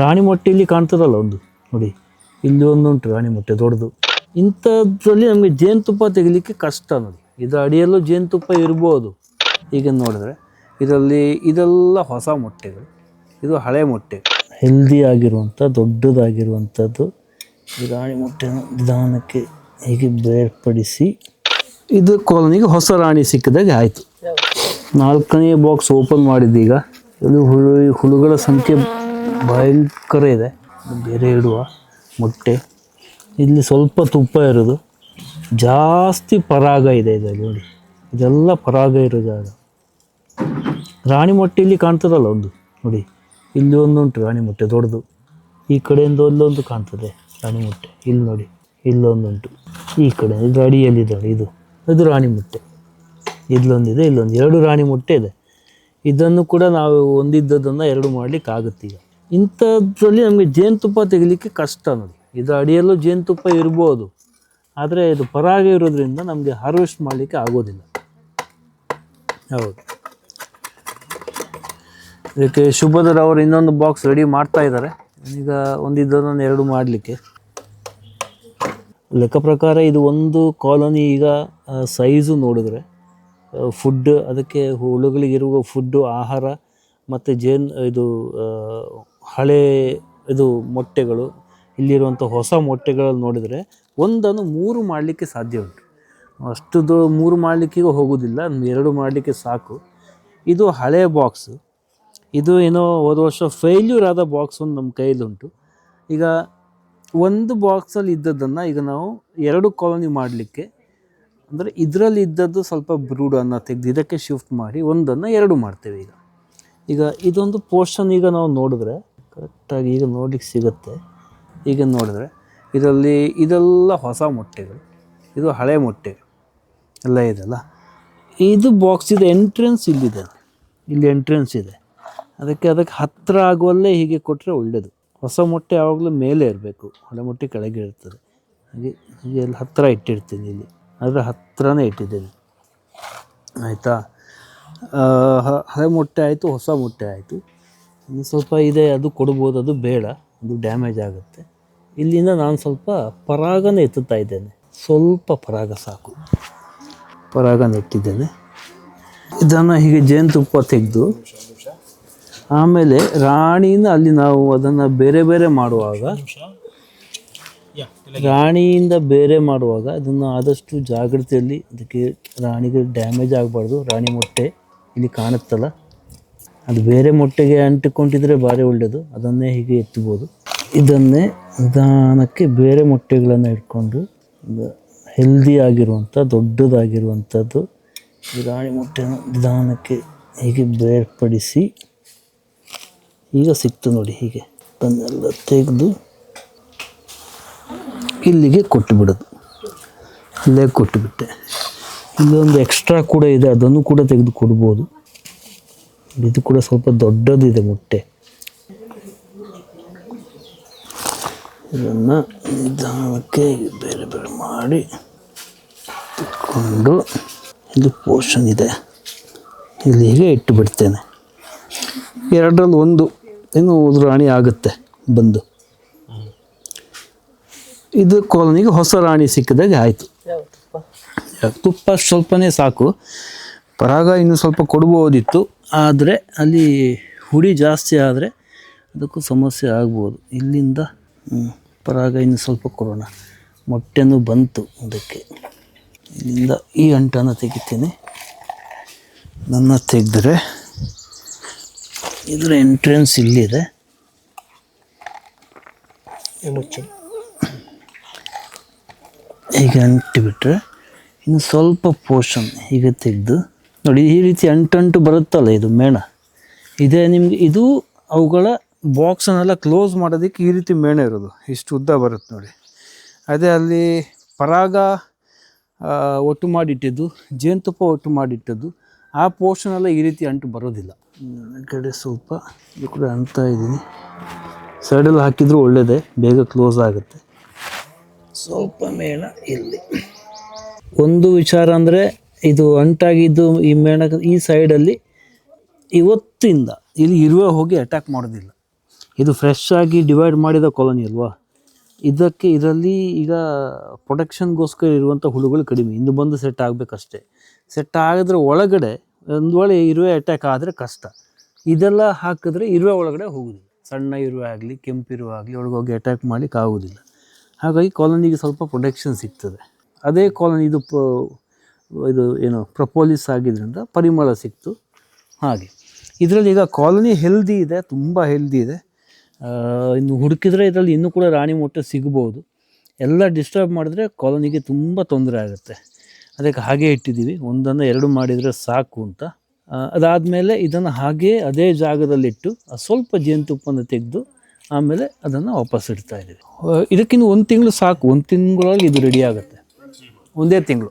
ರಾಣಿ ಮೊಟ್ಟೆ ಇಲ್ಲಿ ಕಾಣ್ತದಲ್ಲ ಒಂದು, ನೋಡಿ. ಇಲ್ಲಿ ಒಂದುಂಟು ರಾಣಿ ಮೊಟ್ಟೆ ದೊಡ್ಡದು. ಇಂಥದ್ರಲ್ಲಿ ನಮಗೆ ಜೇನುತುಪ್ಪ ತೆಗಿಲಿಕ್ಕೆ ಕಷ್ಟ ನೋಡಿ. ಇದರ ಅಡಿಯಲ್ಲೂ ಜೇನುತುಪ್ಪ ಇರ್ಬೋದು. ಈಗ ನೋಡಿದ್ರೆ ಇದರಲ್ಲಿ ಇದೆಲ್ಲ ಹೊಸ ಮೊಟ್ಟೆಗಳು. ಇದು ಹಳೆ ಮೊಟ್ಟೆ. ಹೆಲ್ದಿ ಆಗಿರುವಂಥ, ದೊಡ್ಡದಾಗಿರುವಂಥದ್ದು ಈ ರಾಣಿ ಮೊಟ್ಟೆನ ನಿಧಾನಕ್ಕೆ ಹೀಗೆ ಬೇರ್ಪಡಿಸಿ ಇದು ಕೋಲನಿಗೆ ಹೊಸ ರಾಣಿ ಸಿಕ್ಕಿದಾಗೆ ಆಯಿತು. ನಾಲ್ಕನೇ ಬಾಕ್ಸ್ ಓಪನ್ ಮಾಡಿದ್ದೀಗ. ಇದು ಹುಳು ಹುಳುಗಳ ಸಂಖ್ಯೆ ಭಯಂಕರ ಇದೆ. ಬೇರೆ ಇಡುವ. ಮೊಟ್ಟೆ. ಇಲ್ಲಿ ಸ್ವಲ್ಪ ತುಪ್ಪ ಇರೋದು. ಜಾಸ್ತಿ ಪರಾಗ ಇದೆ ಇದರಲ್ಲಿ ನೋಡಿ. ಇದೆಲ್ಲ ಪರಾಗ ಇರೋ ಜಾಗ. ರಾಣಿ ಮೊಟ್ಟೆ ಇಲ್ಲಿ ಕಾಣ್ತದಲ್ಲ ಒಂದು. ನೋಡಿ. ಇಲ್ಲಿ ಒಂದುಂಟು ರಾಣಿ ಮೊಟ್ಟೆ ದೊಡ್ಡದು. ಈ ಕಡೆಯಿಂದ ಒಂದೊಂದು ಕಾಣ್ತದೆ ರಾಣಿ ಮೊಟ್ಟೆ. ಇಲ್ಲಿ ನೋಡಿ. ಇಲ್ಲೊಂದುಂಟು ಈ ಕಡೆ ಇದು ಅಡಿಯಲ್ಲಿದ್ದಾಳೆ ಇದು ಇದು. ರಾಣಿ ಮೊಟ್ಟೆ. ಇಲ್ಲೊಂದಿದೆ, ಇಲ್ಲೊಂದು. ಎರಡು ರಾಣಿ ಮೊಟ್ಟೆ ಇದೆ. ಇದನ್ನು ಕೂಡ ನಾವು ಒಂದಿದ್ದದನ್ನು ಎರಡು ಮಾಡ್ಲಿಕ್ಕೆ ಆಗುತ್ತೆ ಈಗ ಇಂಥದ್ರಲ್ಲಿ ನಮಗೆ ಜೇನುತುಪ್ಪ ತೆಗಿಲಿಕ್ಕೆ ಕಷ್ಟ ನೋಡಿ ಇದು ಅಡಿಯಲ್ಲೂ ಜೇನುತುಪ್ಪ ಇರ್ಬೋದು. ಆದರೆ ಇದು ಪರಾಗ ಇರೋದ್ರಿಂದ ನಮಗೆ ಹಾರ್ವೆಸ್ಟ್ ಮಾಡಲಿಕ್ಕೆ ಆಗೋದಿಲ್ಲ. ಹೌದು. ಇದಕ್ಕೆ ಶುಭದರ್ ಅವರು ಇನ್ನೊಂದು ಬಾಕ್ಸ್ ರೆಡಿ ಮಾಡ್ತಾ ಇದ್ದಾರೆ. ಈಗ ಒಂದಿದ್ದದನ್ನು ಎರಡು ಮಾಡಲಿಕ್ಕೆ. ಲೆಕ್ಕ ಪ್ರಕಾರ ಇದು ಒಂದು ಕಾಲೋನಿ ಈಗ ಸೈಜು ನೋಡಿದ್ರೆ ಫುಡ್ ಅದಕ್ಕೆ ಹುಳುಗಳಿಗಿರುವ ಫುಡ್ಡು ಆಹಾರ, ಮತ್ತು ಜೇನು, ಇದು ಹಳೆ ಇದು ಮೊಟ್ಟೆಗಳು, ಇಲ್ಲಿರುವಂಥ ಹೊಸ ಮೊಟ್ಟೆಗಳಲ್ಲಿ ನೋಡಿದರೆ ಒಂದನ್ನು ಮೂರು ಮಾಡಲಿಕ್ಕೆ ಸಾಧ್ಯ ಉಂಟು. ಅಷ್ಟು ದೊ ಮೂರು ಮಾಡಲಿಕ್ಕೆ ಹೋಗೋದಿಲ್ಲ, ಎರಡು ಮಾಡಲಿಕ್ಕೆ ಸಾಕು. ಇದು ಹಳೆ ಬಾಕ್ಸ್ ಇದು ಏನೋ ಹೋದ ವರ್ಷ ಫೇಲ್ಯೂರ್ ಆದ ಬಾಕ್ಸ್ ಒಂದು ನಮ್ಮ ಕೈಯಲ್ಲುಂಟು ಈಗ ಒಂದು ಬಾಕ್ಸಲ್ಲಿ ಇದ್ದದ್ದನ್ನು ಈಗ ನಾವು ಎರಡು ಕಾಲೋನಿ ಮಾಡಲಿಕ್ಕೆ, ಅಂದರೆ ಇದರಲ್ಲಿ ಇದ್ದದ್ದು ಸ್ವಲ್ಪ ಬ್ರೂಡನ್ನು ತೆಗೆದು ಇದಕ್ಕೆ ಶಿಫ್ಟ್ ಮಾಡಿ ಒಂದನ್ನು ಎರಡು ಮಾಡ್ತೇವೆ ಈಗ. ಈಗ ಇದೊಂದು ಪೋರ್ಷನ್ ಈಗ ನಾವು ನೋಡಿದ್ರೆ ಕರೆಕ್ಟಾಗಿ ಈಗ ನೋಡ್ಲಿಕ್ಕೆ ಸಿಗುತ್ತೆ. ಈಗ ನೋಡಿದ್ರೆ ಇದರಲ್ಲಿ ಇದೆಲ್ಲ ಹೊಸ ಮೊಟ್ಟೆಗಳು, ಇದು ಹಳೆ ಮೊಟ್ಟೆ ಎಲ್ಲ ಇದೆಲ್ಲ ಇದು ಬಾಕ್ಸ್ ಇದೆ ಎಂಟ್ರೆನ್ಸ್ ಇಲ್ಲಿದೆ ಇಲ್ಲಿ ಎಂಟ್ರೆನ್ಸ್ ಇದೆ. ಅದಕ್ಕೆ ಅದಕ್ಕೆ ಹತ್ತಿರ ಆಗುವಲ್ಲೇ ಹೀಗೆ ಕೊಟ್ಟರೆ ಒಳ್ಳೆಯದು ಹೊಸ ಮೊಟ್ಟೆ ಯಾವಾಗಲೂ ಮೇಲೆ ಇರಬೇಕು, ಹಳೆ ಮೊಟ್ಟೆ ಕೆಳಗೆ ಇರ್ತದೆ. ಹಾಗೆ, ಹೀಗೆ ಅಲ್ಲಿ ಹತ್ತಿರ ಇಟ್ಟಿರ್ತೀನಿ ಇಲ್ಲಿ. ಅದರ ಹತ್ತಿರನೇ ಇಟ್ಟಿದ್ದೇನೆ. ಆಯಿತಾ? ಹಳೆ ಮೊಟ್ಟೆ ಆಯಿತು, ಹೊಸ ಮೊಟ್ಟೆ ಆಯಿತು. ಇನ್ನು ಸ್ವಲ್ಪ ಇದೆ, ಅದು ಕೊಡ್ಬೋದು, ಅದು ಬೇಡ, ಅದು ಡ್ಯಾಮೇಜ್ ಆಗುತ್ತೆ. ಇಲ್ಲಿಂದ ನಾನು ಸ್ವಲ್ಪ ಪರಾಗನ ಎತ್ತುತ್ತಾ ಇದ್ದೇನೆ. ಸ್ವಲ್ಪ ಪರಾಗ ಸಾಕು. ಪರಾಗನ ನೆಟ್ಟಿದ್ದೇನೆ ಇದನ್ನು ಹೀಗೆ ಜೇನುತುಪ್ಪ ತೆಗೆದು, ಆಮೇಲೆ ರಾಣಿಯಿಂದ ಅಲ್ಲಿ ನಾವು ಅದನ್ನು ಬೇರೆ ಬೇರೆ ಮಾಡುವಾಗ, ರಾಣಿಯಿಂದ ಬೇರೆ ಮಾಡುವಾಗ ಅದನ್ನು ಆದಷ್ಟು ಜಾಗ್ರತೆಯಲ್ಲಿ, ಅದಕ್ಕೆ ರಾಣಿಗೆ ಡ್ಯಾಮೇಜ್ ಆಗಬಾರ್ದು, ರಾಣಿ ಮೊಟ್ಟೆ ಇಲ್ಲಿ ಕಾಣುತ್ತಲ್ಲ. ಅದು ಬೇರೆ ಮೊಟ್ಟೆಗೆ ಅಂಟಿಕೊಂಡಿದ್ರೆ ಭಾರಿ ಒಳ್ಳೆಯದು ಅದನ್ನೇ ಹೀಗೆ ಎತ್ತಬೋದು ಇದನ್ನೇ ನಿಧಾನಕ್ಕೆ ಬೇರೆ ಮೊಟ್ಟೆಗಳನ್ನು ಇಟ್ಕೊಂಡು ಹೆಲ್ದಿ ಆಗಿರುವಂಥ, ದೊಡ್ಡದಾಗಿರುವಂಥದ್ದು ರಾಣಿ ಮೊಟ್ಟೆನ ನಿಧಾನಕ್ಕೆ ಹೀಗೆ ಬೇರ್ಪಡಿಸಿ ಈಗ ಸಿಕ್ತು ನೋಡಿ ಹೀಗೆ. ಅದನ್ನೆಲ್ಲ ತೆಗೆದು ಇಲ್ಲಿಗೆ ಕೊಟ್ಟು ಬಿಡೋದು ಅಲ್ಲೇ ಕೊಟ್ಟುಬಿಟ್ಟೆ. ಇಲ್ಲೊಂದು ಎಕ್ಸ್ಟ್ರಾ ಕೂಡ ಇದೆ, ಅದನ್ನು ಕೂಡ ತೆಗೆದು ಕೊಡ್ಬೋದು. ಇದು ಕೂಡ ಸ್ವಲ್ಪ ದೊಡ್ಡದಿದೆ ಮೊಟ್ಟೆ. ಇದನ್ನು ನಿಧಾನಕ್ಕೆ ಬೇರೆ ಬೇರೆ ಮಾಡಿ ಇಟ್ಕೊಂಡು ಇದು ಪೋಷನ್ ಇದೆ. ಇಲ್ಲಿಗೆ ಇಟ್ಟು ಬಿಡ್ತೇನೆ. ಎರಡರಲ್ಲಿ ಒಂದು ಇನ್ನು ರಾಣಿ ಆಗುತ್ತೆ ಬಂದು. ಇದು ಕಾಲೋನಿಗೆ ಹೊಸ ರಾಣಿ ಸಿಕ್ಕಿದಾಗ ಆಯಿತು. ತುಪ್ಪ? ಸ್ವಲ್ಪನೇ ಸಾಕು. ಪರಾಗ ಇನ್ನೂ ಸ್ವಲ್ಪ ಕೊಡ್ಬೋದಿತ್ತು ಆದರೆ ಅಲ್ಲಿ ಹುಡಿ ಜಾಸ್ತಿ ಆದರೆ ಅದಕ್ಕೂ ಸಮಸ್ಯೆ ಆಗ್ಬೋದು. ಇಲ್ಲಿಂದ ಪರಾಗ ಇನ್ನು ಸ್ವಲ್ಪ ಕೊಡೋಣ. ಮೊಟ್ಟೆನೂ ಬಂತು ಅದಕ್ಕೆ. ಇಲ್ಲಿಂದ ಈ ಅಂಟನ್ನು ತೆಗಿತೀನಿ. ನನ್ನ ತೆಗೆದ್ರೆ ಇದರ ಎಂಟ್ರೆನ್ಸ್ ಇಲ್ಲಿದೆ. ಹೀಗೆ ಅಂಟಿಬಿಟ್ರೆ ಇನ್ನು ಸ್ವಲ್ಪ ಪೋರ್ಷನ್ ಈಗ ತೆಗೆದು ನೋಡಿ, ಈ ರೀತಿ ಅಂಟಂಟು ಬರುತ್ತಲ್ಲ ಇದು ಮೇಣ? ಇದೇ ನಿಮಗೆ, ಇದು ಅವುಗಳ ಬಾಕ್ಸನ್ನೆಲ್ಲ ಕ್ಲೋಸ್ ಮಾಡೋದಕ್ಕೆ ಈ ರೀತಿ ಮೇಣ ಇರೋದು. ಇಷ್ಟು ಉದ್ದ ಬರುತ್ತೆ ನೋಡಿ. ಅದೇ ಅಲ್ಲಿ ಪರಾಗ ಒಟ್ಟು ಮಾಡಿಟ್ಟಿದ್ದು, ಜೇನುತುಪ್ಪ ಒಟ್ಟು ಮಾಡಿಟ್ಟದ್ದು, ಆ ಪೋರ್ಷನ್ ಎಲ್ಲ ಈ ರೀತಿ ಅಂಟು ಬರೋದಿಲ್ಲ. ಕಡೆ ಸ್ವಲ್ಪ, ಇದು ಕೂಡ ಅಂತ ಇದ್ದೀನಿ. ಸೈಡಲ್ಲಿ ಹಾಕಿದರೂ ಒಳ್ಳೆಯದೇ ಬೇಗ ಕ್ಲೋಸ್ ಆಗುತ್ತೆ. ಸ್ವಲ್ಪ ಮೇಣ ಇಲ್ಲಿ. ಒಂದು ವಿಚಾರ ಅಂದರೆ ಇದು ಅಂಟಾಗಿದ್ದು ಈ ಮೇಣ ಈ ಸೈಡಲ್ಲಿ ಇವತ್ತಿಂದ ಇಲ್ಲಿ ಇರುವೆ ಹೋಗಿ ಅಟ್ಯಾಕ್ ಮಾಡೋದಿಲ್ಲ ಇದು ಫ್ರೆಶ್ ಆಗಿ ಡಿವೈಡ್ ಮಾಡಿದ ಕಾಲೋನಿ ಅಲ್ವಾ? ಇದಕ್ಕೆ ಇದರಲ್ಲಿ ಈಗ ಪ್ರೊಟೆಕ್ಷನ್ಗೋಸ್ಕರ ಇರುವಂಥ ಹುಳುಗಳು ಕಡಿಮೆ. ಇನ್ನು ಬಂದು ಸೆಟ್ ಆಗಬೇಕಷ್ಟೇ. ಸೆಟ್ ಆಗಿದ್ರೆ ಒಳಗಡೆ ಒಂದು ವೇಳೆ ಇರುವೆ ಅಟ್ಯಾಕ್ ಆದರೆ ಕಷ್ಟ. ಇದೆಲ್ಲ ಹಾಕಿದ್ರೆ ಇರುವೆ ಒಳಗಡೆ ಹೋಗೋದಿಲ್ಲ. ಸಣ್ಣ ಇರುವೆ ಆಗಲಿ, ಕೆಂಪು ಆಗಲಿ ಹೋಗಿ ಅಟ್ಯಾಕ್ ಮಾಡಲಿಕ್ಕೆ ಆಗೋದಿಲ್ಲ. ಹಾಗಾಗಿ ಕಾಲೋನಿಗೆ ಸ್ವಲ್ಪ ಪ್ರೊಟೆಕ್ಷನ್ ಸಿಗ್ತದೆ. ಅದೇ ಕಾಲೋನಿ ಇದು ಪ ಇದು ಏನು ಪ್ರಪೋಲಿಸ್ ಆಗಿದ್ದರಿಂದ ಪರಿಮಳ ಸಿಕ್ತು. ಹಾಗೆ. ಇದರಲ್ಲಿ ಈಗ ಕಾಲೋನಿ ಹೆಲ್ದಿ ಇದೆ, ತುಂಬ ಹೆಲ್ದಿ ಇದೆ. ಇನ್ನು ಹುಡುಕಿದ್ರೆ ಇದರಲ್ಲಿ ಇನ್ನೂ ಕೂಡ ರಾಣಿ ಮೊಟ್ಟೆ ಸಿಗ್ಬೋದು. ಎಲ್ಲ ಡಿಸ್ಟರ್ಬ್ ಮಾಡಿದ್ರೆ ಕಾಲೋನಿಗೆ ತುಂಬ ತೊಂದರೆ ಆಗುತ್ತೆ. ಅದಕ್ಕೆ ಹಾಗೆ ಇಟ್ಟಿದ್ದೀವಿ. ಒಂದನ್ನು ಎರಡು ಮಾಡಿದರೆ ಸಾಕು ಅಂತ. ಅದಾದಮೇಲೆ ಇದನ್ನು ಹಾಗೇ ಅದೇ ಜಾಗದಲ್ಲಿಟ್ಟು ಸ್ವಲ್ಪ ಜೇನುತುಪ್ಪನ ತೆಗೆದು ಆಮೇಲೆ ಅದನ್ನು ವಾಪಸ್ ಇಡ್ತಾ ಇದ್ದೀವಿ. ಇದಕ್ಕಿಂತ ಒಂದು ತಿಂಗಳು ಸಾಕು. ಒಂದು ತಿಂಗಳೊಳಗೆ ಇದು ರೆಡಿ ಆಗುತ್ತೆ. ಒಂದೇ ತಿಂಗಳು.